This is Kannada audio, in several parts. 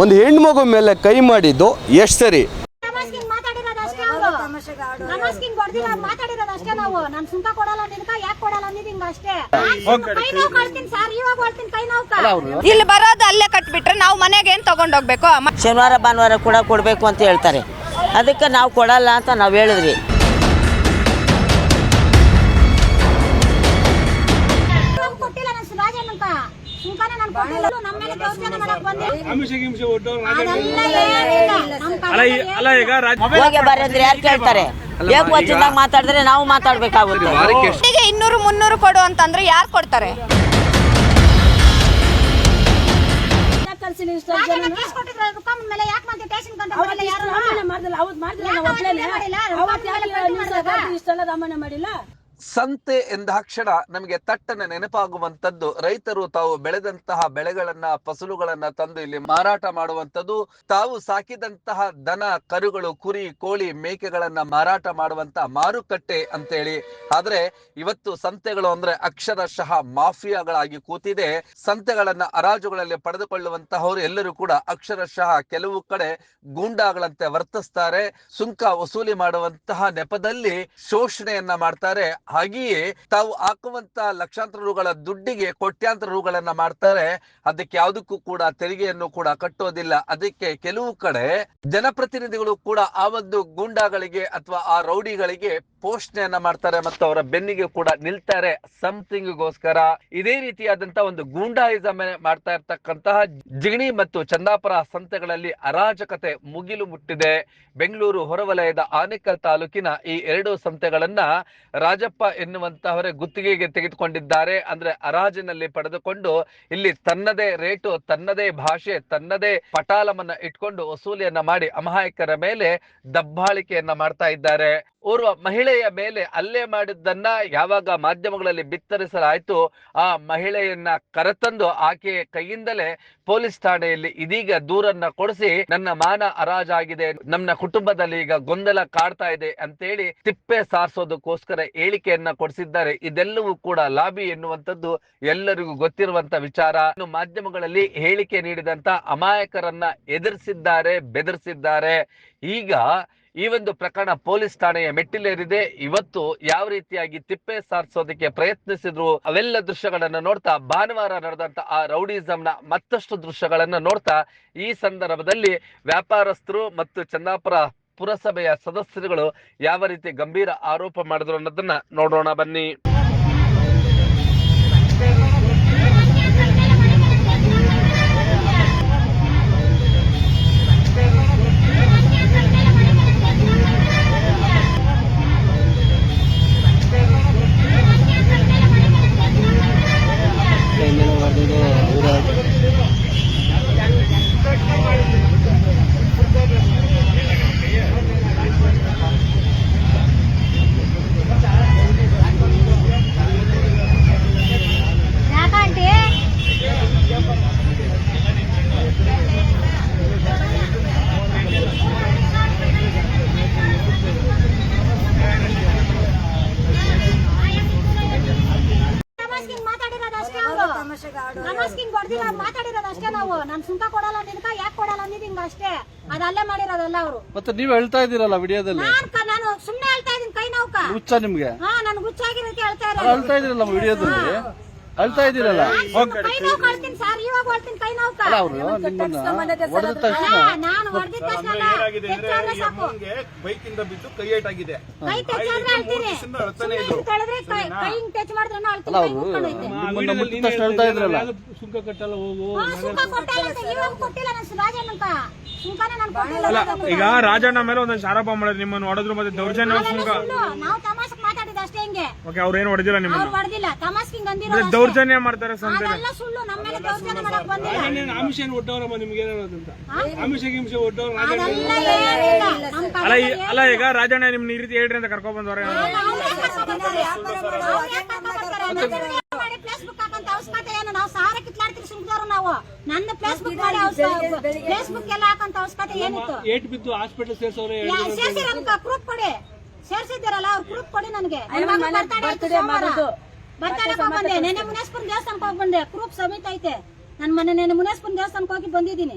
ಒಂದು ಹೆಣ್ಮಗು ಮೇಲೆ ಕೈ ಮಾಡಿದ್ದು ಎಷ್ಟು ಸರಿ? ಇಲ್ಲಿ ಬರೋದು ಅಲ್ಲೇ ಕಟ್ಬಿಟ್ರೆ ನಾವು ಮನೆಗೆ ಏನ್ ತಗೊಂಡೋಗ್ಬೇಕು? ಶನಿವಾರ ಭಾನುವಾರ ಕೂಡ ಕೊಡಬೇಕು ಅಂತ ಹೇಳ್ತಾರೆ. ಅದಕ್ಕೆ ನಾವು ಕೊಡಲ್ಲ ಅಂತ ನಾವು ಹೇಳಿದ್ರಿ ಬರೋದ್ರೆ ಯಾರು ಕೇಳ್ತಾರೆ ವಚನದಾಗ ಮಾತಾಡಿದ್ರೆ ನಾವು ಮಾತಾಡ್ಬೇಕಾಗುತ್ತೆ ಇನ್ನೂರು ಮುನ್ನೂರು ಕೊಡು ಅಂತಂದ್ರೆ ಯಾರು ಕೊಡ್ತಾರೆ ಮಾಡಿಲ್ಲ ಸಂತೆ ಎಂದಾಕ್ಷಣ ನಮಗೆ ತಟ್ಟನೆ ನೆನಪಾಗುವಂತದ್ದು ರೈತರು ತಾವು ಬೆಳೆದಂತಹ ಬೆಳೆಗಳನ್ನ, ಫಸಲುಗಳನ್ನ ತಂದು ಇಲ್ಲಿ ಮಾರಾಟ ಮಾಡುವಂತದ್ದು ತಾವು ಸಾಕಿದಂತಹ ದನ, ಕರುಗಳು, ಕುರಿ, ಕೋಳಿ ಮೇಕೆಗಳನ್ನ ಮಾರಾಟ ಮಾಡುವಂತ ಮಾರುಕಟ್ಟೆ ಅಂತೇಳಿ. ಆದ್ರೆ ಇವತ್ತು ಸಂತೆಗಳು ಅಂದ್ರೆ ಅಕ್ಷರಶಃ ಮಾಫಿಯಾಗಳಾಗಿ ಕೂತಿದೆ. ಸಂತೆಗಳನ್ನ ಹರಾಜುಗಳಲ್ಲಿ ಪಡೆದುಕೊಳ್ಳುವಂತಹವರು ಎಲ್ಲರೂ ಕೂಡ ಅಕ್ಷರಶಃ ಕೆಲವು ಕಡೆ ಗೂಂಡಾಗಳಂತೆ ವರ್ತಿಸ್ತಾರೆ. ಸುಂಕ ವಸೂಲಿ ಮಾಡುವಂತಹ ನೆಪದಲ್ಲಿ ಶೋಷಣೆಯನ್ನ ಮಾಡ್ತಾರೆ. ಹಾಗೆಯೇ ತಾವು ಹಾಕುವಂತ ಲಕ್ಷಾಂತರ ರುಗಳ ದುಡ್ಡಿಗೆ ಕೋಟ್ಯಾಂತರ ರುಗಳನ್ನ ಮಾಡ್ತಾರೆ. ಅದಕ್ಕೆ ಯಾವುದಕ್ಕೂ ಕೂಡ ತೆರಿಗೆಯನ್ನು ಕೂಡ ಕಟ್ಟೋದಿಲ್ಲ. ಅದಕ್ಕೆ ಕೆಲವು ಕಡೆ ಜನಪ್ರತಿನಿಧಿಗಳು ಕೂಡ ಆ ಒಂದು ಗೂಂಡಾಗಳಿಗೆ ಅಥವಾ ಆ ರೌಡಿಗಳಿಗೆ ಪೋಷಣೆಯನ್ನ ಮಾಡ್ತಾರೆ ಮತ್ತು ಅವರ ಬೆನ್ನಿಗೆ ಕೂಡ ನಿಲ್ತಾರೆ. ಸಮಥಿಂಗ್ಗೋಸ್ಕರ ಇದೇ ರೀತಿಯಾದಂತಹ ಒಂದು ಗೂಂಡಾಯಿಸಮ್ ಮಾಡ್ತಾ ಇರ್ತಕ್ಕಂತಹ ಜಿಗಣಿ ಮತ್ತು ಚಂದಾಪುರ ಸಂತೆಗಳಲ್ಲಿ ಅರಾಜಕತೆ ಮುಗಿಲು ಮುಟ್ಟಿದೆ. ಬೆಂಗಳೂರು ಹೊರವಲಯದ ಆನೇಕಲ್ ತಾಲೂಕಿನ ಈ ಎರಡು ಸಂತೆಗಳನ್ನ ರಾಜಪ್ಪ ಎನ್ನುವಂತಹವರೇ ಗುತ್ತಿಗೆಗೆ ತೆಗೆದುಕೊಂಡಿದ್ದಾರೆ. ಅಂದ್ರೆ ಹರಾಜಿನಲ್ಲಿ ಪಡೆದುಕೊಂಡು ಇಲ್ಲಿ ತನ್ನದೇ ರೇಟು, ತನ್ನದೇ ಭಾಷೆ, ತನ್ನದೇ ಪಟಾಲಮನ್ನ ಇಟ್ಕೊಂಡು ವಸೂಲಿಯನ್ನ ಮಾಡಿ ಅಮಾಯಕರ ಮೇಲೆ ದಬ್ಬಾಳಿಕೆಯನ್ನ ಮಾಡ್ತಾ ಇದ್ದಾರೆ. ಓರ್ವ ಮಹಿಳೆಯ ಮೇಲೆ ಹಲ್ಲೆ ಮಾಡಿದ್ದನ್ನ ಯಾವಾಗ ಮಾಧ್ಯಮಗಳಲ್ಲಿ ಬಿತ್ತರಿಸಲಾಯ್ತು ಆ ಮಹಿಳೆಯನ್ನ ಕರೆತಂದು ಆಕೆಯ ಕೈಯಿಂದಲೇ ಪೊಲೀಸ್ ಠಾಣೆಯಲ್ಲಿ ಇದೀಗ ದೂರನ್ನ ಕೊಡಿಸಿ ನನ್ನ ಮಾನ ಹರಾಜಾಗಿದೆ ನನ್ನ ಕುಟುಂಬದಲ್ಲಿ ಈಗ ಗೊಂದಲ ಕಾಡ್ತಾ ಇದೆ ಅಂತೇಳಿ ತಿಪ್ಪೆ ಸಾರಿಸೋದಕ್ಕೋಸ್ಕರ ಹೇಳಿಕೆಯನ್ನ ಕೊಡಿಸಿದ್ದಾರೆ. ಇದೆಲ್ಲವೂ ಕೂಡ ಲಾಬಿ ಎನ್ನುವಂಥದ್ದು ಎಲ್ಲರಿಗೂ ಗೊತ್ತಿರುವಂತ ವಿಚಾರ. ಮಾಧ್ಯಮಗಳಲ್ಲಿ ಹೇಳಿಕೆ ನೀಡಿದಂತ ಅಮಾಯಕರನ್ನ ಎದುರಿಸಿದ್ದಾರೆ, ಬೆದರಿಸಿದ್ದಾರೆ. ಈಗ ಈ ಒಂದು ಪ್ರಕರಣ ಪೊಲೀಸ್ ಠಾಣೆಯ ಮೆಟ್ಟಿಲೇರಿದೆ. ಇವತ್ತು ಯಾವ ರೀತಿಯಾಗಿ ತಿಪ್ಪೆ ಸಾರಿಸೋದಕ್ಕೆ ಪ್ರಯತ್ನಿಸಿದ್ರು ಅವೆಲ್ಲ ದೃಶ್ಯಗಳನ್ನ ನೋಡ್ತಾ, ಭಾನುವಾರ ನಡೆದಂತ ಆ ರೌಡಿಸಂನ ಮತ್ತಷ್ಟು ದೃಶ್ಯಗಳನ್ನ ನೋಡ್ತಾ, ಈ ಸಂದರ್ಭದಲ್ಲಿ ವ್ಯಾಪಾರಸ್ಥರು ಮತ್ತು ಚಂದಾಪುರ ಪುರಸಭೆಯ ಸದಸ್ಯರುಗಳು ಯಾವ ರೀತಿ ಗಂಭೀರ ಆರೋಪ ಮಾಡಿದ್ರು ಅನ್ನೋದನ್ನ ನೋಡೋಣ ಬನ್ನಿ ಯಾಕಂటే ತಮಾಸ್ಕಿಂಗ್ ಮಾತಾಡಿರೋದು ಅಷ್ಟೇ ಅವ್ರು ತಮಾಸ್ಕಿಂಗ್ ಹೊಡ್ದಿಲ್ಲ ಮಾತಾಡಿರೋದು ಅಷ್ಟೇ ನಾವು ನಾನ್ ಸುಂಕ ಕೊಡಲ್ಲ ನಿನ್ಕ ಯಾಕೆ ಕೊಡಲ್ಲ ಅಂದಿದ್ ಹಿಂಗ ಅಷ್ಟೇ ಅದಲ್ಲೇ ಮಾಡಿರೋದಲ್ಲ ಅವರು ಮತ್ತೆ ನೀವ್ ಹೇಳ್ತಾ ಇದೀರಲ್ಲ ವಿಡಿಯೋದಲ್ಲಿ? ನಾನ್ ಕ- ನಾನು ಸುಮ್ನೆ ಹೇಳ್ತಾ ಇದೀನಿ ಕೈ ನೋವ್ಕ? ಹುಚ್ಚ ನಿಮ್ಗೆ? ಹಾ ನನ್ಗೆ ಹೇಳ್ತಾ ಇರೋದು. ಅಳ್ತಾ ಇದೀರಲ್ಲ ವಿಡಿಯೋದಲ್ಲಿ? ಅಳ್ತಾ ಇದೀರಲ್ಲ ಕೈ ನೋವು ಕೊಡ್ತೀನಿ ಸರ್ ಇವಾಗ ಹೊಡ್ತೀನಿ ಕೈ ನೋವ್ಕ? ಅಲ್ಲ ಅವರು ನಿಮ್ಮನ್ನ ಹೊಡೆದ ತಕ್ಷಣ ಅಲ್ಲ, ನಾನು ಹೊಡೆದಿದ್ದ ತಕ್ಷಣ ಹೆಚ್ಚಾದ್ರೆ ಸಾಕು. ಬೈಕ್ ಇಂದ ಬಿದ್ದು ಕೈ ಟಚ್ ಆದ್ರೆ ಅಳ್ತೀನಿ. ಪೊಲೀಸರಿಂದ ಅಳ್ತಾನೆ ಸುಮ್ನೆ ಇದ್ರು. ಹಿಂಗ್ ತಡೆದ್ರೆ ಕೈ ಕೈ ಹಿಂಗ್ ಟಚ್ ಮಾಡಿದ್ರೆ ಅಳ್ತೀನಿ ಅಲ್ಲ ಕೈ ಅವರು ಮುಟ್ಕೊಂಡೈತೆ ನಿಮ್ಮನ್ನ ಮುಟ್ಟಿದ ತಕ್ಷಣ ಹೇಳ್ತಾ ಇದ್ರಲ್ಲ? ಸುಂಕ ಕಟ್ಟಲ್ಲ ಹೋಗು ಹಾ, ಸುಂಕ ಕೊಟ್ಟಿಲ್ಲ ಅಂತ ಇವಾಗ ಕೊಟ್ಟಿಲ್ಲ ನಾನು ರಾಜಣ್ಣಂಕ ಸುಂಕನ ನಾನು ಕೊಟ್ಟಿಲ್ಲ ಅಲ್ಲ. ಈಗ ರಾಜಣ್ಣ ಮೇಲೆ ಒಂದಷ್ಟು ಆರೋಪ ಮಾಡಿದ್ರು ನಿಮ್ಮನ್ನು ಹೊಡೆದ್ರು ಮತ್ತೆ ದೌರ್ಜನ್ಯ. ನಾವು ಮಾತಾಡಿದ ಅಷ್ಟೇ ಹಿಂಗೆ. ಓಕೆ ಅವ್ರು ಏನು ಹೊಡೆದಿಲ್ಲ ನಿಮ್ಮ ಹೊಡೆದಿಲ್ಲ ದೌರ್ಜನ್ಯ ಮಾಡ್ತಾರೆ ಸಂತೆ ಅದೆಲ್ಲ ಸುಳ್ಳು ನಮ್ಮ ಮೇಲೆ ದೌರ್ಜನ್ಯ ಮಾಡಕ್ ಬಂದಿಲ್ಲ. ಆಮಿಷ ಒಡ್ಡವ್ರಮ್ಮ ನಿಮ್ಗೆ ಏನಾದಂತ ಹಾ? ಆಮಿಷ ಗಿಮಿಷ ಒಡ್ಡವ್ರ ಅದೆಲ್ಲ ಏನಿಲ್ಲ. ನಮ್ಮ ಅಲ್ಲ ಈ- ಅಲ್ಲ ಈಗ ರಾಜಣ್ಣ ನಿಮ್ನ ಈ ರೀತಿ ಹೇಳ್ರಿ ಅಂತ ಕರ್ಕೊಂಡ್ ಬಂದವ್ರೆ ಅವಶ್ಯಕತೆ ಏನು ನಾವು ಸಾರ ಕಿತ್ಲಾಡ್ತೀವಿ ಸುಮ್ದವ್ರು ನಾವು. ನನ್ನ ಫೇಸ್ಬುಕ್ ಮಾಡಿ ಫೇಸ್ಬುಕ್ ಎಲ್ಲ ಹಾಕಂತ ಅವಶ್ಯಕತೆ ಏನಿತ್ತು? ಏಟ್ ಬಿದ್ದು ಹಾಸ್ಪಿಟಲ್ ಸೇರ್ಸವ್ರೆ ಯಾ- ಸೇರ್ಸಿ ನಮ್ಗೆ ಪ್ರೂಫ್ ಕೊಡಿ. ಸೇರ್ಸಿದ್ದೀರಲ್ಲ ಅವ್ರ ಪ್ರೂಫ್ ಕೊಡಿ ನನಗೆ. ಬರ್ತಡೇ ಬಂದೆ ನೆನೆ ಮುನೇಶ್ಪುರ ದೇವಸ್ಥಾನಕ್ಕೆ ಹೋಗಿ ಬಂದೆ. ಪ್ರೂಫ್ ಸಮೇತ ಐತೆ. ನನ್ ಮನೆ ನೆನೆ ಮುನೇಶ್ಪುರ ದೇವಸ್ಥಾನಕ್ಕೆ ಹೋಗಿ ಬಂದಿದ್ದೀನಿ.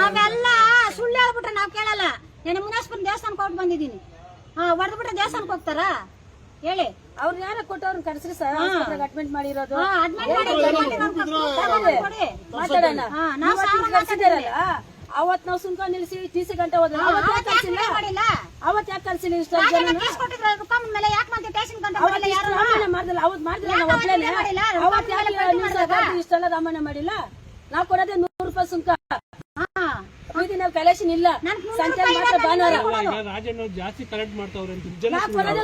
ಅವೆಲ್ಲ ಸುಳ್ಳು ಹೇಳ್ಬಿಟ್ರೆ ನಾವ್ ಕೇಳಲ್ಲ. ನೆನೆ ಮುನೇಶ್ಪುರ ದೇವಸ್ಥಾನಕ್ಕೆ ಹೋಗಿ ಬಂದಿದ್ದೀನಿ. ಹಾ ಹೊಡೆದ್ಬಿಟ್ರೆ ದೇವಸ್ಥಾನಕ್ಕೆ ಹೋಗ್ತಾರಾ? ಹೇಳಿ. ಅವ್ರು ಯಾರ ಕೊಟ್ಟವ್ರನ್ನ ಕರೆಸ್ರಿ ಸರ್? ಅಡ್ಮಿಟ್ ಮಾಡಿರೋದು. ಮಾತಾಡೋಣ. ಅವತ್ ನಾವು ಸುಂಕ ನಿಲ್ಸಿ ಟಿ ಸಿ ಗಂಟೆ ಹೋದ್ರೆ ಅವತ್ ಯಾಕೆ ಕರ್ಸಿಲ್ಲ? ಮಾಡಿಲ್ಲ? ಅವತ್ ಇಷ್ಟ ಮಾಡಿಲ್ಲ? ಅವತ್ ಇಷ್ಟೆಲ್ಲ ರಾಮಣ್ಣ ಮಾಡಿಲ್ಲ? ನಾವ್ ಕೊಡೋದೇ ನೂರು ರೂಪಾಯಿ ಸುಂಕ ನಾವು ಕಲೆಕ್ಷನ್ ಇಲ್ಲ. ಸಂತೆ ಮಾತ್ರ ಭಾನುವಾರ. ರಾಜಣ್ಣ ಜಾಸ್ತಿ ಕಲೆಕ್ಟ್ ಮಾಡ್ತಾವ್ರೆ ಅಂತ ಜನ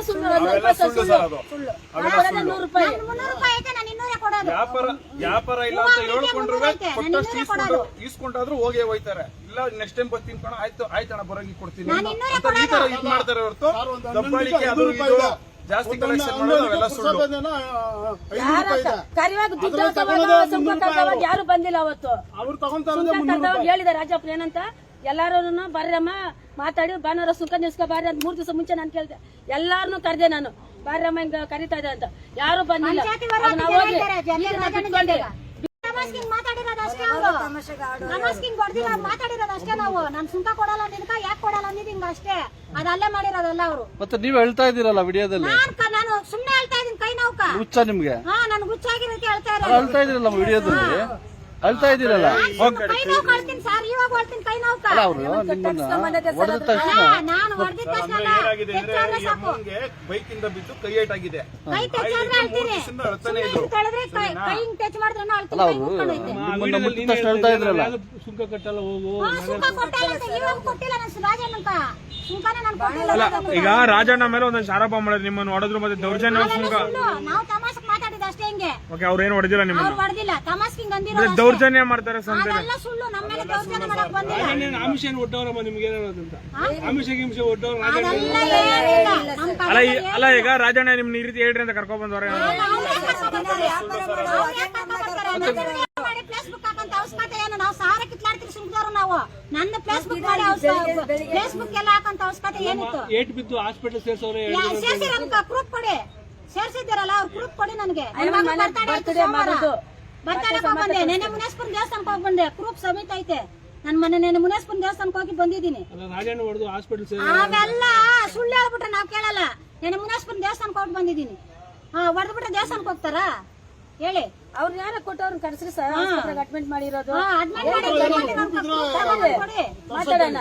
ಸುಳ್ಳು. ರೂಪಾಯಿ ಸರ್ ಸುಳ್ಳು. ಸುಳ್ಳು ನಾವ್ ಕೊಡೋದೇ ನೂರು ರೂಪಾಯಿ. ನನ್ಗೆ ಮುನ್ನೂರು ರೂಪಾಯಿ ಐತೆ ನಾನು ಇನ್ನೂರೇ ಕೊಡೋದು. ವ್ಯಾಪಾರ ವ್ಯಾಪಾರ ಇಲ್ಲ ಅಂತ ಹೇಳ್ಕೊಂಡ್ರು ಕೊಟ್ಟಷ್ಟು ಇನ್ನೂರೇ ಈಸ್ಕೊಂಡು ಹೋಗೇ ಹೋಯ್ತಾರೆ. ಇಲ್ಲ ನೆಕ್ಸ್ಟ್ ಟೈಮ್ ಬರ್ತೀನಿ ಕಣ ಆಯ್ತು ಆಯ್ತಣ್ಣ ಬರೋಂಗಿ ಕೊಡ್ತೀನಿ. ಅಂತ ಈ ತರ ಇದ್ ಮಾಡ್ತಾರೆ ಹೊರತು ದಬ್ಬಾಳಿಕೆ ಅದು ಇದು ಜಾಸ್ತಿ ಕಲೆಕ್ಷನ್ ಮಾಡೋದು ಅವೆಲ್ಲ ಸುಳ್ಳು. ಯಾರ ಕರಿವಾಗ ದುಡ್ಡು ಯಾರು ಬಂದಿಲ್ಲ ಅವತ್ತು? ಅವ್ರು ತಗೊಂತಾರೆ ಹೇಳಿದ ರಾಜಪ್ಪ ಏನಂತ? ಎಲ್ಲಾರು ಬರ್ರಮ್ಮ ಮಾತಾಡಿ ಬಾನವರ ಸುಂಕ ನಿಲ್ಸ್ಕೊ ಬಾರ್ರಿ ಅಂತ ಮೂರು ದಿವಸ ಮುಂಚೆ ನಾನು ಕೇಳ್ದೆ. ಎಲ್ಲಾರನು ಕರ್ದೆ ನಾನು. ಬಾರ್ರಮ್ಮ ಹಿಂಗ ಕರಿತಾ ಇದೆ ಅಂತ. ಯಾರು ಬಂದಿಲ್ಲ. ಜನ ಈಗ ನಾವು ರಾಜಣ್ಣ ಬಿಟ್ಕೊಂಡೆ. ಮಾತಾಡಿರೋದು ಅಷ್ಟೇ ಅವರು. ತಮಾಸ್ಕಿಂಗ್ ಹೊಡೆದಿಲ್ಲ ಮಾತಾಡಿರೋದು ಅಷ್ಟೇ ನಾವು. ನಾನು ಸುಂಕ ಕೊಡಲ್ಲ ನಿನ್ಕ ಯಾಕೆ ಕೊಡಲ್ಲ ಅಂದಿದ್ದೀನಿ ಅಷ್ಟೇ. ಅದು ಅಲ್ಲೇ ಮಾಡಿರೋದಲ್ಲ ಅವರು. ಮತ್ತೆ ನೀವ್ ಹೇಳ್ತಾ ಇದ್ದೀರಲ್ಲ ವಿಡಿಯೋದಲ್ಲಿ? ನಾನ್ ನಾನು ಸುಮ್ನೆ ಹೇಳ್ತಾ ಇದೀನಿ ಕೈ ನೋವ್ಕ. ಹುಚ್ಚ ನಿಮ್ಗೆ? ಹಾ ನನ್ ಹೇಳ್ತಾ ಇರೋದು. ಅಳ್ತಾ ಇದ್ದೀರಲ್ಲ ವಿಡಿಯೋದಲ್ಲಿ? ಅಳ್ತಾ ಇದ್ದೀರಲ್ಲ? ಕೈ ನೋವು ಕಳ್ತೀನಿ ಸರ್ ಇವಾಗ ಹೊಡ್ತೀನಿ ಕೈ ನೋವ್ಕ ಅಲ್ಲ ಅವ್ರು ನಿಮ್ಮನ್ನ ಹೊಡೆದ ತಕ್ಷಣ ನಾನು ಹೊಡೆದಿದ ತಕ್ಷಣ ಏನಾಗಿದೆ ಅಂದ್ರೆ ಹೆಚ್ಚಾದ್ರೆ ಸಾಕು. ಅಮ್ಮಂಗೆ ಬೈಕ್ ಇಂದ ಬಿದ್ದು ಕೈ ಆಗಿದೆ. ಕೈ ಟಚ್ ಆದ್ರೆ ಅಳ್ತೀನಿ. ದಿವ್ಸದಿಂದ ಅಳ್ತಾನೆ ಸುಮ್ನೆ ಇದ್ರು. ಹಿಂಗ್ ತಡೆದ್ರೆ ಕೈ ಕೈ ಹಿಂಗ್ ಟಚ್ ಮಾಡಿದ್ರೆ ಅಳ್ತೀನಿ. ಅಲ್ಲ ಕೈ ಅವರು ಮುಟ್ಕೊಂಡೈತೆ ನಿಮ್ಮನ್ನ ಮುಟ್ಟಿದ ತಕ್ಷಣ ಹೇಳ್ತಾ ಹೇಳ್ತಾ ಇದ್ರಲ್ಲ? ಸುಂಕ ಕಟ್ಟಲ್ಲ ಹೋಗು ಹಾ, ಸುಂಕ ಕೊಟ್ಟಿಲ್ಲ. ಅಂತ ಇವಾಗ ಕೊಟ್ಟಿಲ್ಲ ನಾನು ರಾಜಣ್ಣಂಕ ಸುಂಕನೇ ನಾನು ಕೊಟ್ಟಿಲ್ಲ. ಅಲ್ಲ ಈಗ ರಾಜಣ್ಣ ಮೇಲೆ ಒಂದಷ್ಟು ಆರೋಪ ಮಾಡಿದ್ರು ನಿಮ್ಮನ್ನು ಹೊಡೆದ್ರು ಮತ್ತೆ ದೌರ್ಜನ್ಯ ಸುಂಕ. ನಾವು ಓಕೆ ಅವ್ರು ಏನು ಹೊಡೆದಿಲ್ಲ ನಿಮ್ಮ ಅವ್ರು ಹೊಡೆದಿಲ್ಲ. ತಮಾಸ್ಕಿಂಗ್ ಅಂದ್ರೆ ಅಂದಿರೋ ದೌರ್ಜನ್ಯ ಮಾಡ್ತಾರೆ ಸಂತೆ ಅದೆಲ್ಲ ಸುಳ್ಳು. ನಮ್ಮ ಮೇಲೆ ದೌರ್ಜನ್ಯ ಮಾಡಕ್ ಬಂದಿಲ್ಲ. ರಾಜಣ್ಣ ಆಮಿಷ ಏನು ಒಡ್ಡವ್ರಮ್ಮ ನಿಮ್ಗೆ ಏನಾಗೋದಂತ ಆಮಿಷ ಗಿಮಿಷ ಒಡ್ಡವ್ರು ರಾಜಣ್ಣ ಅದೆಲ್ಲ ಏನಿಲ್ಲ. ನಮ್ಮ ಅಲ್ಲ ಈ- ಅಲ್ಲ ಈಗ ರಾಜಣ್ಣ ನಿಮ್ನ ಈ ರೀತಿ ಹೇಳ್ರಿ ಅಂತ ಕರ್ಕೊಂಡ್ ಬಂದವ್ರೆ. ಫೇಸ್ಬುಕ್ ಹಾಕಂತ ಅವಶ್ಯಕತೆ ಏನು? ನಾವು ಸಾರ ಕಿತ್ಲಾಡ್ತೀವಿ ಸುಮ್ದವ್ರು ನಾವು. ನನ್ನ ಫೇಸ್ಬುಕ್ ಮಾಡಿ ಫೇಸ್ಬುಕ್ ಎಲ್ಲ ಹಾಕಂತ ಅವಶ್ಯಕತೆ ಏನಿತ್ತು? ಏಟ್ ಬಿದ್ದು ಹಾಸ್ಪಿಟಲ್ ಸೇರ್ಸೋರೆ ಯಾ- ಸೇರ್ಸಿ ನಮ್ಗೆ ಪ್ರೂಫ್ ಕೊಡಿ. ಸೇರ್ಸಿದ್ದೀರಲ್ಲ ಅವ್ರ ಪ್ರೂಫ್ ಕೊಡಿ ನನಗೆ. ಬರ್ತಾನೆ ಬಂದೆ. ನೆನೆ ಮುನೇಶ್ಪುರ ದೇವಸ್ಥಾನಕ್ಕೆ ಹೋಗಿ ಬಂದೆ. ಪ್ರೂಫ್ ಸಮೇತ ಐತೆ. ನನ್ ಮನೆ ನೆನೆ ಮುನೇಶ್ಪುರ ದೇವಸ್ಥಾನಕ್ಕೆ ಹೋಗಿ ಬಂದಿದ್ದೀನಿ. ಅವೆಲ್ಲ ಸುಳ್ಳು ಹೇಳ್ಬಿಟ್ರೆ ನಾವ್ ಕೇಳಲ್ಲ. ನೆನೆ ಮುನೇಶ್ಪುರ ದೇವಸ್ಥಾನಕ್ಕೆ ಹೋಗಿ ಬಂದಿದ್ದೀನಿ. ಹಾ ಹೊಡೆದ್ಬಿಟ್ರೆ ದೇವಸ್ಥಾನಕ್ಕೆ ಹೋಗ್ತಾರಾ? ಹೇಳಿ. ಅವ್ರ ಯಾರ ಕೊಟ್ಟವ್ರನ್ನ ಕರ್ಸ್ರಿ ಸರ್. ಅಡ್ಮಿಟ್ ಮಾಡಿರೋದು. ಮಾತಾಡೋಣ.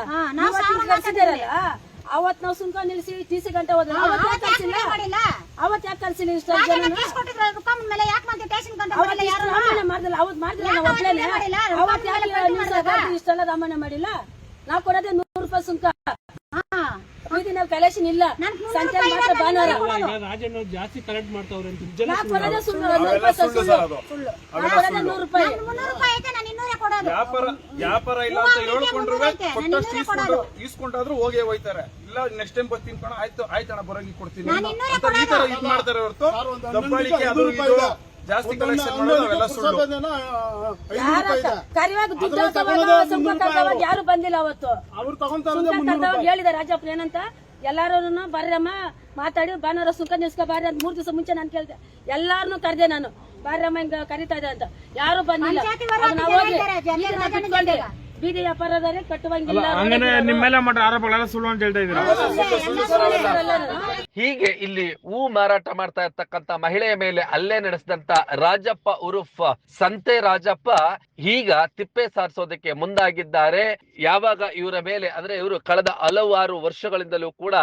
ಅವತ್ ನಾವು ಸುಂಕ ನಿಲ್ಸಿ ಟಿ ಸಿ ಗಂಟೆ ಹೋದ್ರೆ ಇಷ್ಟ ಜನ ಮೇಲೆ ಯಾಕೆ ಮತ್ತೆ ಯಾರು? ಮಾಡ್ದಲ್ಲ ಮಾಡಿಲ್ಲ? ನಾವು ಅವತ್ತೇ? ಯಾಕೆ ಇಷ್ಟೆಲ್ಲ ಮಾಡಿಲ್ಲ? ಕೊಡೋದೇ ನೂರು ರೂಪಾಯಿ ಸುಂಕ. ನಾವು ಕಲೆಕ್ಷನ್ ಇಲ್ಲ. ಸಂತೆ ಮಾತ್ರ ಭಾನುವಾರ. ರಾಜಣ್ಣ ಜಾಸ್ತಿ ಕಲೆಕ್ಟ್ ಮಾಡ್ತಾವ್ರೆ ಅಂತ ಜನ ಸುಳ್ಳು. ರೂಪಾಯಿ ಸರ್ ಸುಳ್ಳು. ಸುಳ್ಳು ನಾವ್ ಕೊಡೋದೇ ನೂರು ರೂಪಾಯಿ. ನನ್ಗೆ ಮುನ್ನೂರು ರೂಪಾಯಿ ಐತೆ ನಾನು ಇನ್ನೂರೇ ಕೊಡೋದು. ವ್ಯಾಪಾರ ವ್ಯಾಪಾರ ಇಲ್ಲ ಅಂತ ಹೇಳ್ಕೊಂಡ್ರು ಕೊಟ್ಟಷ್ಟು ಹೋಗೇ ಹೋಯ್ತಾರೆ. ಇಲ್ಲ ನೆಕ್ಸ್ಟ್ ಟೈಮ್ ಬರ್ತೀನಿ ಕಣ ಆಯ್ತು ಆಯ್ತಣ್ಣ ಬರೋಂಗಿ ಕೊಡ್ತೀನಿ. ಅಂತ ಈ ತರ ಇದ್ ಮಾಡ್ತಾರೆ ಹೊರತು ದಬ್ಬಾಳಿಕೆ ಅದು ಇದು ಜಾಸ್ತಿ ಕಲೆಕ್ಷನ್ ಮಾಡೋದು ಅವೆಲ್ಲ ಸುಳ್ಳು. ಕರಿವಾಗ ದುಡ್ಡು ಯಾರು ಬಂದಿಲ್ಲ ಅವತ್ತು? ಅವ್ರು ತಗೊಂತಾರ ಹೇಳಿದ ರಾಜಪ್ಪ ಏನಂತ? ಎಲ್ಲಾರು ಬರ್ರಮ್ಮ ಮಾತಾಡಿ ಬಾನರ ಸುಂಕ ನಿಲ್ಸ್ಕೊ ಬಾರಿ ಅಂತ ಮೂರ್ ದಿವಸ ಮುಂಚೆ ನಾನು ಕೇಳ್ದೆ. ಎಲ್ಲಾರನು ಕರ್ದೆ ನಾನು. ಬಾರ್ರಮ್ಮ ಹಿಂಗ ಕರಿತಾ ಇದೆ ಅಂತ. ಯಾರು ಬಂದಿಲ್ಲ. ಬೀದಿ ಕಟ್ಟುವಂಗಿಲ್ಲ ಹಂಗನೆ ನಿಮ್ಮ ಮೇಲೆ ಮಾಡೋ ಆರೋಪಗಳೆಲ್ಲ ಸುಳ್ಳು ಅಂತ ಹೇಳ್ತಾ ಇದ್ದೀರಾ? ಹೀಗೆ ಇಲ್ಲಿ ಹೂ ಮಾರಾಟ ಮಾಡ್ತಾ ಇರ್ತಕ್ಕಂತ ಮಹಿಳೆಯ ಮೇಲೆ ಅಲ್ಲೇ ನಡೆಸಿದಂತ ರಾಜಪ್ಪ ಉರುಫ್. ಸಂತೆ ರಾಜಪ್ಪ ಈಗ ತಿಪ್ಪೆ ಸಾರಿಸೋದಕ್ಕೆ ಮುಂದಾಗಿದ್ದಾರೆ. ಯಾವಾಗ ಇವರ ಮೇಲೆ ಅಂದ್ರೆ ಇವರು ಕಳೆದ ಹಲವಾರು ವರ್ಷಗಳಿಂದಲೂ ಕೂಡ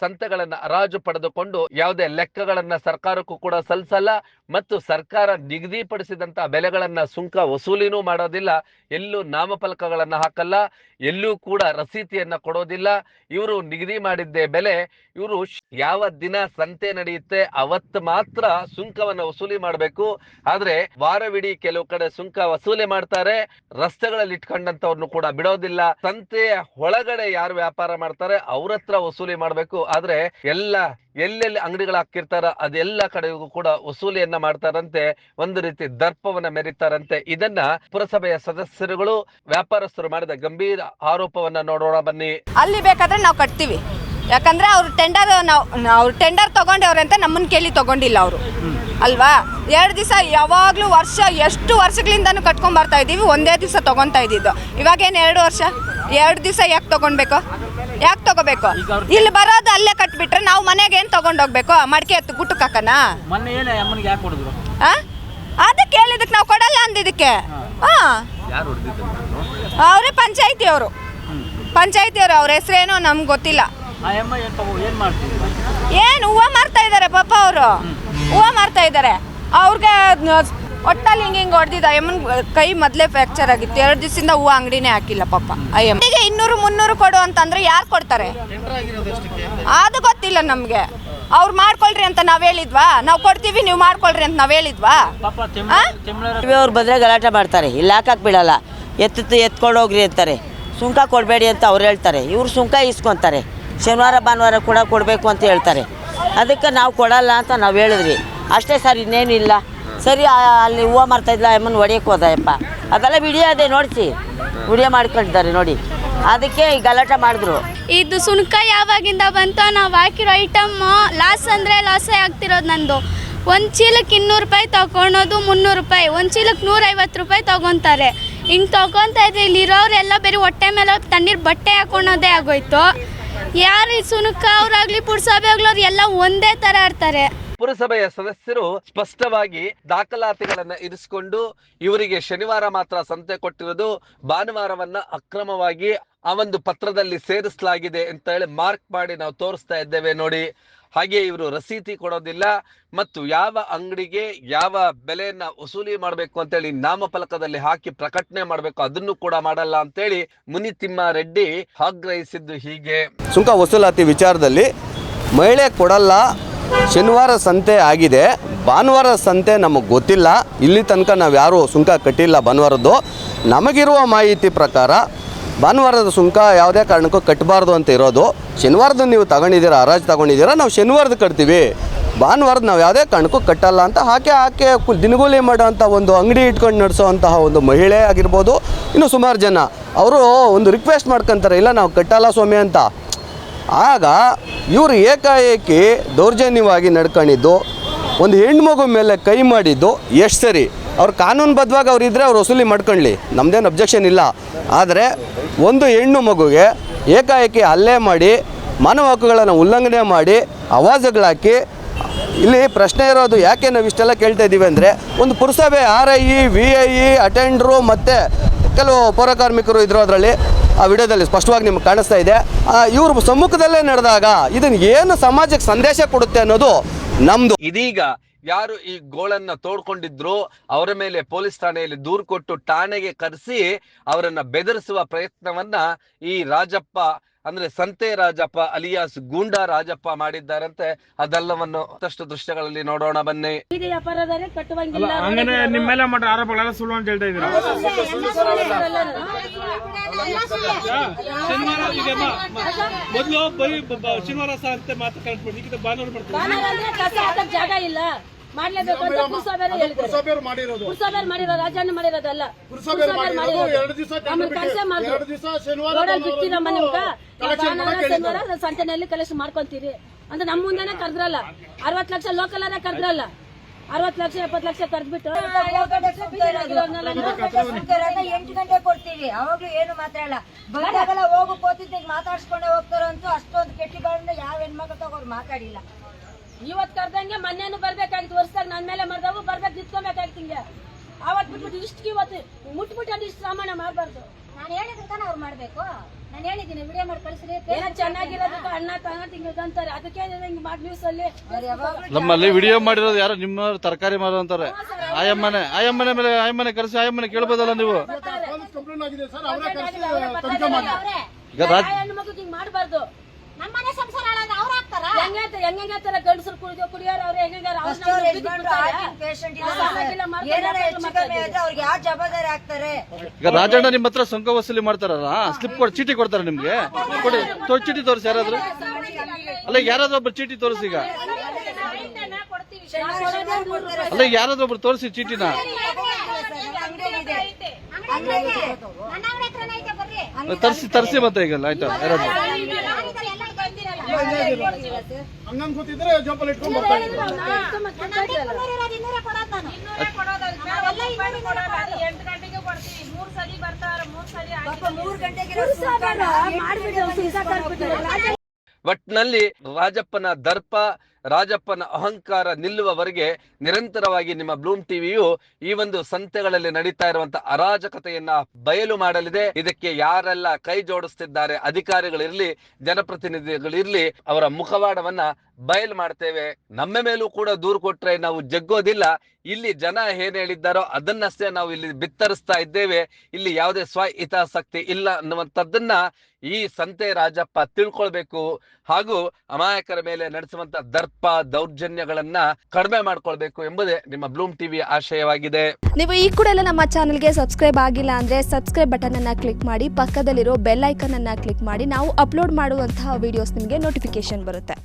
ಸಂತೆಗಳನ್ನ ಹರಾಜು ಪಡೆದುಕೊಂಡು ಯಾವುದೇ ಲೆಕ್ಕಗಳನ್ನ ಸರ್ಕಾರಕ್ಕೂ ಕೂಡ ಸಲ್ಲಿಸಲ್ಲ ಮತ್ತು ಸರ್ಕಾರ ನಿಗದಿಪಡಿಸಿದಂತಹ ಬೆಲೆಗಳನ್ನ ಸುಂಕ ವಸೂಲಿನೂ ಮಾಡೋದಿಲ್ಲ. ಎಲ್ಲೂ ನಾಮಫಲಕಗಳನ್ನ ಹಾಕಲ್ಲ. ಎಲ್ಲೂ ಕೂಡ ರಸೀತಿಯನ್ನ ಕೊಡೋದಿಲ್ಲ. ಇವರು ನಿಗದಿ ಮಾಡಿದ್ದೇ ಬೆಲೆ. ಇವರು ಯಾವ ದಿನ ಸಂತೆ ನಡೆಯುತ್ತೆ ಅವತ್ತು ಮಾತ್ರ ಸುಂಕವನ್ನ ವಸೂಲಿ ಮಾಡಬೇಕು. ಆದ್ರೆ ವಾರವಿಡೀ ಕೆಲವು ಕಡೆ ಸುಂಕ ವಸೂಲಿ ಮಾಡ್ತಾರೆ. ರಸ್ತೆಗಳಲ್ಲಿ ಇಟ್ಕೊಂಡಂತವ್ರನ್ನು ಕೂಡ ಬಿಡೋದಿಲ್ಲ. ಸಂತೆಯ ಒಳಗಡೆ ಯಾರು ವ್ಯಾಪಾರ ಮಾಡ್ತಾರೆ ಅವ್ರ ವಸೂಲಿ ಮಾಡ್ಬೇಕು. ಆದ್ರೆ ಎಲ್ಲ ಎಲ್ಲೆಲ್ಲಿ ಅಂಗಡಿಗಳು ಹಾಕಿರ್ತಾರ ಅದೆಲ್ಲ ಕಡೆಗೂ ಕೂಡ ವಸೂಲಿಯನ್ನ ಮಾಡ್ತಾರಂತೆ. ಒಂದು ರೀತಿ ದರ್ಪವನ್ನ ಮೆರಿತಾರಂತೆ. ಇದನ್ನ ಪುರಸಭೆಯ ಸದಸ್ಯರುಗಳು, ವ್ಯಾಪಾರಸ್ಥರು ಮಾಡಿದ ಗಂಭೀರ ಆರೋಪವನ್ನ ನೋಡೋಣ ಬನ್ನಿ. ಅಲ್ಲಿ ಬೇಕಾದ್ರೆ ನಾವು ಕಟ್ತೀವಿ. ಯಾಕಂದ್ರೆ ಅವ್ರು ಟೆಂಡರ್ ನಾವು ಟೆಂಡರ್ ತಗೊಂಡವ್ರೆ ಅಂತ ನಮ್ಮನ್ನ ಕೇಳಿ ತಗೊಂಡಿಲ್ಲ ಅವರು. ಅಲ್ವಾ? ಎರಡು ದಿವಸ ಯಾವಾಗಲೂ ವರ್ಷ, ಎಷ್ಟು ವರ್ಷಗಳಿಂದನೂ ಕಟ್ಕೊಂಡ್ ಬರ್ತಾ ಇದೀವಿ. ಒಂದೇ ದಿವಸ ತಗೊಂತ ಇದ್ದಿದ್ದು. ಇವಾಗೇನು ಎರಡು ವರ್ಷ? ಎರಡು ದಿವಸ ಯಾಕೆ ತೊಗೊಳ್ಬೇಕು ಯಾಕೆ ತಗೋಬೇಕು? ಇಲ್ಲಿ ಬರೋದು ಅಲ್ಲೇ ಕಟ್ಬಿಟ್ರೆ ನಾವು ಮನೆಗೆ ಏನು ತಗೊಂಡೋಗ್ಬೇಕು? ಮಡಿಕೆ ಎತ್ತು ಗುಟ್ಟು ಕಾಕನ? ಮೊನ್ನೆ ಏನೇ ಅಮ್ಮನಿಗೆ ಯಾಕೆ ಕೊಡಿದ್ರು ಆ? ಅದಕ್ಕೆ ಹೇಳಿದಕ್ಕೆ ನಾವು ಕೊಡಲ್ಲ ಅಂದಿದ್ದಕ್ಕೆ. ಹಾಂ. ಅವರೇ ಪಂಚಾಯತಿ ಅವರು ಪಂಚಾಯತಿ ಅವರು ಅವ್ರ ಹೆಸರೇನೋ ನಮ್ಗೆ ಗೊತ್ತಿಲ್ಲ. ಆ ಅಮ್ಮ ಏನು ಏನು ಮಾಡ್ತಿದ್ರು ಏನು ಹೂವು ಮಾರ್ತಾ ಇದ್ದಾರೆ ಪಾಪ ಅವರು. ಹೂವು ಮಾರ್ತಾ ಇದ್ದಾರೆ ಅವ್ರಿಗೆ ಒಟ್ಟಲ್ಲಿ ಹಿಂಗೆ ಹಿಂಗೆ ಹೊಡೆದಿದ್ದ. ಅಯ್ಯಮ್ಮನ ಕೈ ಮೊದಲೇ ಫ್ರ್ಯಾಕ್ಚರ್ ಆಗಿತ್ತು. ಎರಡು ದಿವಸದಿಂದ ಹೂವು ಅಂಗಡಿನೇ ಹಾಕಿಲ್ಲ ಪಾಪ ಅಯ್ಯಮ್ಮ. ಈಗ ಇನ್ನೂರು ಮುನ್ನೂರು ಕೊಡು ಅಂತಂದ್ರೆ ಯಾರು ಕೊಡ್ತಾರೆ? ಅದು ಗೊತ್ತಿಲ್ಲ ನಮಗೆ. ಅವ್ರು ಮಾಡ್ಕೊಳ್ರಿ ಅಂತ ನಾವು ಹೇಳಿದ್ವಾ? ನಾವು ಕೊಡ್ತೀವಿ ನೀವು ಮಾಡ್ಕೊಳ್ರಿ ಅಂತ ನಾವು ಹೇಳಿದ್ವಾ? ಅವ್ರು ಬಂದರೆ ಗಲಾಟೆ ಮಾಡ್ತಾರೆ. ಇಲ್ಲಿ ಹಾಕಕ್ಕೆ ಬಿಡಲ್ಲ ಎತ್ತು ಎತ್ಕೊಂಡು ಹೋಗ್ರಿ ಅಂತಾರೆ. ಸುಂಕ ಕೊಡಬೇಡಿ ಅಂತ ಅವ್ರು ಹೇಳ್ತಾರೆ. ಇವ್ರು ಸುಂಕ ಇಸ್ಕೊತಾರೆ ಶನಿವಾರ ಭಾನುವಾರ ಕೂಡ ಕೊಡಬೇಕು ಅಂತ ಹೇಳ್ತಾರೆ. ಅದಕ್ಕೆ ನಾವು ಕೊಡಲ್ಲ ಅಂತ ನಾವು ಹೇಳಿದ್ರಿ ಅಷ್ಟೇ ಸರ್ ಇನ್ನೇನಿಲ್ಲ. ಸರಿ ಅಲ್ಲಿ ಹೂವು ಮಾರ್ತಾ ಇದ್ಲ ಅಮ್ಮನ ಹೊಡಿಯಕ್ಕೆ ಹೋದಯಪ್ಪ. ಅದೆಲ್ಲ ವಿಡಿಯೋ ಅದೇ, ನೋಡಿಸಿ. ವಿಡಿಯೋ ಮಾಡ್ಕೊಂಡಿದ್ದಾರೆ ನೋಡಿ. ಅದಕ್ಕೆ ಗಲಾಟೆ ಮಾಡಿದ್ರು. ಇದು ಸುಣ್ಕ ಯಾವಾಗಿಂದ ಬಂತೋ, ನಾವು ಹಾಕಿರೋ ಐಟಮ್ ಲಾಸ್ ಅಂದರೆ ಲಾಸೇ ಆಗ್ತಿರೋದು ನಂದು. ಒಂದು ಚೀಲಕ್ಕೆ ಇನ್ನೂರು ರೂಪಾಯಿ ತೊಗೊಳೋದು ಮುನ್ನೂರು ರೂಪಾಯಿ, ಒಂದು ಚೀಲಕ್ಕೆ ನೂರೈವತ್ತು ರೂಪಾಯಿ ತೊಗೊತಾರೆ. ಹಿಂಗೆ ತೊಗೊತಾ ಇದ್ರೆ ಇಲ್ಲಿರೋರೆಲ್ಲ ಬೇರೆ ಹೊಟ್ಟೆ ಮೇಲೆ ತಣ್ಣೀರು ಬಟ್ಟೆ ಹಾಕೊಳೋದೇ ಆಗೋಯ್ತು. ಯಾರು ಈ ಅವ್ರಾಗಲಿ ಅವ್ರಾಗ್ಲಿ ಪುಡ್ಸೋಬೆ ಆಗ್ಲವ್ರು ಎಲ್ಲ ಒಂದೇ ಥರ ಆಡ್ತಾರೆ ಪುರಸಭೆಯ ಸದಸ್ಯರು ಸ್ಪಷ್ಟವಾಗಿ ದಾಖಲಾತಿಗಳನ್ನ ಇರಿಸಿಕೊಂಡು ಇವರಿಗೆ ಶನಿವಾರ ಮಾತ್ರ ಸಂತೆ ಕೊಟ್ಟಿರೋದು ಭಾನುವಾರವನ್ನ ಅಕ್ರಮವಾಗಿ ಆ ಒಂದು ಪತ್ರದಲ್ಲಿ ಸೇರಿಸಲಾಗಿದೆ ಅಂತ ಹೇಳಿ ಮಾರ್ಕ್ ಮಾಡಿ ನಾವು ತೋರಿಸ್ತಾ ಇದ್ದೇವೆ ನೋಡಿ. ಹಾಗೆ ಇವರು ರಸೀತಿ ಕೊಡೋದಿಲ್ಲ ಮತ್ತು ಯಾವ ಅಂಗಡಿಗೆ ಯಾವ ಬೆಲೆಯನ್ನ ವಸೂಲಿ ಮಾಡಬೇಕು ಅಂತೇಳಿ ನಾಮಫಲಕದಲ್ಲಿ ಹಾಕಿ ಪ್ರಕಟಣೆ ಮಾಡಬೇಕು ಅದನ್ನು ಕೂಡ ಮಾಡಲ್ಲ ಅಂತೇಳಿ ಮುನಿತಿಮ್ಮ ರೆಡ್ಡಿ ಆಗ್ರಹಿಸಿದ್ದು ಹೀಗೆ. ಸುಂಕ ವಸೂಲಾತಿ ವಿಚಾರದಲ್ಲಿ ಮಹಿಳೆ ಕೊಡಲ್ಲ ಶನಿವಾರ ಸಂತೆ ಆಗಿದೆ. ಭಾನುವಾರ ಸಂತೆ ನಮಗೆ ಗೊತ್ತಿಲ್ಲ. ಇಲ್ಲಿ ತನಕ ನಾವು ಯಾರೂ ಸುಂಕ ಕಟ್ಟಿಲ್ಲ ಭಾನುವಾರದ್ದು. ನಮಗಿರುವ ಮಾಹಿತಿ ಪ್ರಕಾರ ಭಾನುವಾರದ ಸುಂಕ ಯಾವುದೇ ಕಾರಣಕ್ಕೂ ಕಟ್ಟಬಾರ್ದು ಅಂತ ಇರೋದು. ಶನಿವಾರದ ನೀವು ತಗೊಂಡಿದ್ದೀರಾ, ಹರಾಜು ತಗೊಂಡಿದ್ದೀರಾ, ನಾವು ಶನಿವಾರದ ಕಟ್ತೀವಿ. ಭಾನುವಾರದ ನಾವು ಯಾವುದೇ ಕಾರಣಕ್ಕೂ ಕಟ್ಟಲ್ಲ ಅಂತ ಹಾಗೆ ಆಕೆ ದಿನಗೂಲಿ ಮಾಡೋವಂಥ ಒಂದು ಅಂಗಡಿ ಇಟ್ಕೊಂಡು ನಡೆಸೋವಂತಹ ಒಂದು ಮಹಿಳೆ ಆಗಿರ್ಬೋದು, ಇನ್ನು ಸುಮಾರು ಜನ. ಅವರು ಒಂದು ರಿಕ್ವೆಸ್ಟ್ ಮಾಡ್ಕೊತಾರೆ, ಇಲ್ಲ ನಾವು ಕಟ್ಟಲ್ಲ ಸ್ವಾಮಿ ಅಂತ. ಆಗ ಇವರು ಏಕಾಏಕಿ ದೌರ್ಜನ್ಯವಾಗಿ ನಡ್ಕೊಂಡಿದ್ದು, ಒಂದು ಹೆಣ್ಮಗು ಮೇಲೆ ಕೈ ಮಾಡಿದ್ದು, ಎಷ್ಟು ಸರಿ? ಅವ್ರು ಕಾನೂನುಬದ್ಧವಾಗಿ ಅವ್ರು ಇದ್ದರೆ ಅವ್ರು ವಸೂಲಿ ಮಾಡ್ಕೊಳ್ಳಿ ನಮ್ಮದೇನು ಅಬ್ಜೆಕ್ಷನ್ ಇಲ್ಲ. ಆದರೆ ಒಂದು ಹೆಣ್ಣು ಮಗುಗೆ ಏಕಾಏಕಿ ಹಲ್ಲೆ ಮಾಡಿ, ಮಾನವ ಹಕ್ಕುಗಳನ್ನು ಉಲ್ಲಂಘನೆ ಮಾಡಿ ಆವಾಜುಗಳಾಕಿ ಇಲ್ಲಿ ಪ್ರಶ್ನೆ ಇರೋದು ಯಾಕೆ ನಾವು ಇಷ್ಟೆಲ್ಲ ಕೇಳ್ತಾ ಇದ್ದೀವಿ ಅಂದರೆ, ಒಂದು ಪುರಸಭೆ R I E V I E ಅಟೆಂಡ್ರು ಮತ್ತು ಕೆಲವು ಪೌರ ಕಾರ್ಮಿಕರು ಇದ್ರು ಅದರಲ್ಲಿ. ಆ ವಿಡಿಯೋದಲ್ಲಿ ಸ್ಪಷ್ಟವಾಗಿ ನಿಮ್ಗೆ ಕಾಣಿಸ್ತಾ ಇದೆ. ಇವರು ಸಮ್ಮುಖದಲ್ಲೇ ನಡೆದಾಗ ಇದನ್ನ ಏನು ಸಮಾಜಕ್ಕೆ ಸಂದೇಶ ಕೊಡುತ್ತೆ ಅನ್ನೋದು ನಮ್ದು. ಇದೀಗ ಯಾರು ಈ ಗೋಳನ್ನ ತೋಡ್ಕೊಂಡಿದ್ರು ಅವರ ಮೇಲೆ ಪೊಲೀಸ್ ಠಾಣೆಯಲ್ಲಿ ದೂರು ಕೊಟ್ಟು ಠಾಣೆಗೆ ಕರೆಸಿ ಅವರನ್ನ ಬೆದರಿಸುವ ಪ್ರಯತ್ನವನ್ನ ಈ ರಾಜಪ್ಪ ಅಂದ್ರೆ ಸಂತೆ ರಾಜಪ್ಪ ಅಲಿಯಾಸ್ ಗೂಂಡಾ ರಾಜಪ್ಪ ಮಾಡಿದ್ದಾರಂತೆ ಅದೆಲ್ಲವನ್ನು ಮತ್ತಷ್ಟು ದೃಶ್ಯಗಳಲ್ಲಿ ನೋಡೋಣ ಬನ್ನಿ ನಿಮ್ಮ ಮೇಲೆ ಮಾಡೋ ಆರೋಪಗಳೆಲ್ಲ ಸುಳ್ಳು ಅಂತ ಹೇಳ್ತಾ ಇದ್ದೀರಾ ಶನಿವಾರ ಈಗ ಮೊದಲು ಬರೀ ಶನಿವಾರ ಸಹ ಅಂತ ಮಾತು ಕರೆಕ್ಟ್ ಭಾನುವಾರ ಮಾಡ್ತೀವಿ ಜಾಗ ಇಲ್ಲ ಮಾಡ್ಲೇಬೇಕು ಅಂತ ಪುರಸಭೆಯವರು ಹೇಳಿದ್ರು ಪುರಸಭೆಯವ್ರು ಮಾಡಿರೋದು. ಪುರಸಭೆಯವ್ರು ಮಾಡಿರೋ ರಾಜಣ್ಣ ಮಾಡಿರೋದಲ್ಲ ಪುರಸಭೆಯವ್ರು ಮಾಡಿರೋದು ಎರಡು ದಿವಸ ನಮ್ಮನ್ನ ಕನ್ಸೆ ಮಾಡಿದ್ರು ಎರಡು ದಿವಸ ಶನಿವಾರ ರೋಡಲ್ಲಿ ಬಿಡ್ತೀರ ಮನೆ collection ಭಾನುವಾರ ಮಾಡಕ್ಕೆ ಶನಿವಾರ ಸಂತೆನಲ್ಲಿ ಕಲೆಕ್ಷನ್ ಮಾಡ್ಕೊಂತೀರಿ. ಅಂತ ನಮ್ಮ ಮುಂದೆನೆ ಕರ್ದ್ರಲ್ಲ. ಅರವತ್ತು ಲಕ್ಷ ಲೋಕಲ್ ಅನ್ನ ಕರ್ದ್ರಲ್ಲ. ಅರವತ್ತು ಲಕ್ಷ ಎಪ್ಪತ್ತು ಲಕ್ಷ ಕರ್ದ್ಬಿಟ್ಟು ಎಂಟು ಗಂಟೆ ಕೊಡ್ತೀವಿ. ಅವಾಗ್ಲೂ ಏನು ಮಾತಾಡಲ್ಲ ಬಂದಾಗೆಲ್ಲ ಹೋಗು ಕೂತಿದ್ದ ಮಾತಾಡ್ಸ್ಕೊಂಡೆ ಹೋಗ್ತಾರಂತೂ ಅಷ್ಟೊಂದು ಕೆಟ್ಟಿಗಳನ್ನ ಯಾವ ಹೆಣ್ಮಕ್ಳು ತಗೋರು ಮಾತಾಡಿಲ್ಲ. ಇವತ್ ಕರ್ದಂಗೆ ಮೊನ್ನೆನು ಬರ್ಬೇಕಾಗಿತ್ತು ವರ್ಷದಾಗ ನನ್ ಮೇಲೆ ಮರ್ದವು ಬರ್ಬೇಕು ನಿಂತ್ಕೊಬೇಕಾಗಿತ್ತು ಹಿಂಗೆ. ಅವತ್ ಬಿಟ್ಬಿಟ್ಟು ಇಷ್ಟು ಇವತ್ತು ಮುಟ್ಬಿಟ್ಟು ಅದು ಇಷ್ಟು ಸಾಮಾನ್ಯ ಮಾಡಬಾರ್ದು. ನಾನು ಹೇಳಿದ್ರೆ ತಾನೇ ಅವ್ರು ಮಾಡ್ಬೇಕು. ನಾನು ಹೇಳಿದ್ದೀನಿ ವಿಡಿಯೋ ಮಾಡಿ ಕಳಿಸ್ರಿ ಏನೋ ಚೆನ್ನಾಗಿರೋದಕ್ಕೆ ಅಣ್ಣ ತಗೊಂಡ್ ಹಿಂಗೆ ಅಂತಾರೆ ಅದಕ್ಕೆ ಹಿಂಗೆ ಮಾಡಿ ನ್ಯೂಸ್ ಅಲ್ಲಿ ನಮ್ಮಲ್ಲಿ ವಿಡಿಯೋ ಮಾಡಿರೋದು ಯಾರು ನಿಮ್ಮ ತರಕಾರಿ ಮಾರೋ ಅಂತಾರೆ. ಆಯಮ್ಮನೆ ಆಯಮ್ಮನೆ ಮೇಲೆ ಆಯಮ್ಮನೆ ಕರೆಸಿ ಆಯಮ್ಮನೆ ಕೇಳ್ಬೋದಲ್ಲ ನೀವು? ಕಂಪ್ಲೇಂಟ್ ಆಗಿದೆ ಸರ್ ಅವರೇ ಕರೆಸಿ ತನಿಖೆ ಮಾಡಿ. ಈಗ ರಾಜ್ ಹೆಣ್ಣು ಮಗುಗೆ ಹಿಂಗೆ ಮಾಡಬಾರ್ದು. ಗಂಡಸರು ಕುಡಿಯೋರು ಅವ್ರು ಅವ್ರಿಗೆ ಯಾವ ಜವಾಬ್ದಾರಿ ಆಗ್ತಾರೆ ಈಗ ರಾಜಣ್ಣ ನಿಮ್ಮ ಹತ್ರ ಸುಂಕ ವಸೂಲಿ ಮಾಡ್ತಾರಲ್ಲ ಸ್ಲಿಪ್ ಕೊಡ್ ಚೀಟಿ ಕೊಡ್ತಾರೆ ನಿಮ್ಗೆ? ಕೊಡಿ ತೋ- ಚೀಟಿ ತೋರಿಸಿ ಯಾರಾದ್ರೂ? ಅಲ್ಲ ಯಾರಾದ್ರೂ ಒಬ್ರು ಚೀಟಿ ತೋರಿಸಿ ಈಗ. ಅಲ್ಲ ಯಾರಾದ್ರೂ ಒಬ್ರು ತೋರಿಸಿ ಚೀಟಿನ. ತರ್ಸಿ ತರ್ಸಿ ಮತ್ತೆ ಈಗ ಆಯ್ತಾ? ಯಾರಾದ್ರೂ. ಹಂಗನ್ ಕೂತಿದ್ರೆ ಜೋಪಲ್ಲಿ ಇಟ್ಕೊಂಡ್ ಬರ್ತಾ ಇದ್ರು ಒಟ್ನಲ್ಲಿ ರಾಜಪ್ಪನ ದರ್ಪ ರಾಜಪ್ಪನ ಅಹಂಕಾರ ನಿಲ್ಲುವವರೆಗೆ ನಿರಂತರವಾಗಿ ನಿಮ್ಮ ಬ್ಲೂಮ್ ಟಿವಿಯು ಈ ಒಂದು ಸಂತೆಗಳಲ್ಲಿ ನಡೀತಾ ಇರುವಂತಹ ಅರಾಜಕತೆಯನ್ನ ಬಯಲು ಮಾಡಲಿದೆ. ಇದಕ್ಕೆ ಯಾರೆಲ್ಲ ಕೈ ಜೋಡಿಸ್ತಿದ್ದಾರೆ, ಅಧಿಕಾರಿಗಳಿರ್ಲಿ, ಜನಪ್ರತಿನಿಧಿಗಳಿರ್ಲಿ, ಅವರ ಮುಖವಾಡವನ್ನ ಬಯಲು ಮಾಡ್ತೇವೆ. ನಮ್ಮ ಮೇಲೂ ಕೂಡ ದೂರು ಕೊಟ್ರೆ ನಾವು ಜಗ್ಗೋದಿಲ್ಲ. ಇಲ್ಲಿ ಜನ ಏನ್ ಹೇಳಿದ್ದಾರೋ ಅದನ್ನಷ್ಟೇ ನಾವು ಇಲ್ಲಿ ಬಿತ್ತರಿಸ್ತಾ ಇದ್ದೇವೆ. ಇಲ್ಲಿ ಯಾವುದೇ ಸ್ವ ಹಿತಾಸಕ್ತಿ ಇಲ್ಲ ಅನ್ನುವಂಥದ್ದನ್ನ ಈ ಸಂತೆ ರಾಜಪ್ಪ ತಿಳ್ಕೊಳ್ಬೇಕು. ಹಾಗೂ ಅಮಾಯಕರ ಮೇಲೆ ನಡೆಸುವಂತ ದರ್ಪ ದೌರ್ಜನ್ಯಗಳನ್ನ ಕಡಿಮೆ ಮಾಡ್ಕೊಳ್ಬೇಕು ಎಂಬುದೇ ನಿಮ್ಮ ಬ್ಲೂಮ್ ಟಿವಿ ಆಶಯವಾಗಿದೆ. ನೀವು ಈ ಕೂಡ ಎಲ್ಲ ನಮ್ಮ ಚಾನೆಲ್ಗೆ ಸಬ್ಸ್ಕ್ರೈಬ್ ಆಗಿಲ್ಲ ಅಂದ್ರೆ ಸಬ್ಸ್ಕ್ರೈಬ್ ಬಟನ್ ಅನ್ನ ಕ್ಲಿಕ್ ಮಾಡಿ, ಪಕ್ಕದಲ್ಲಿರೋ ಬೆಲ್ ಐಕನ್ ಅನ್ನ ಕ್ಲಿಕ್ ಮಾಡಿ, ನಾವು ಅಪ್ಲೋಡ್ ಮಾಡುವಂತಹ ವಿಡಿಯೋಸ್ ನಿಮಗೆ ನೋಟಿಫಿಕೇಶನ್ ಬರುತ್ತೆ.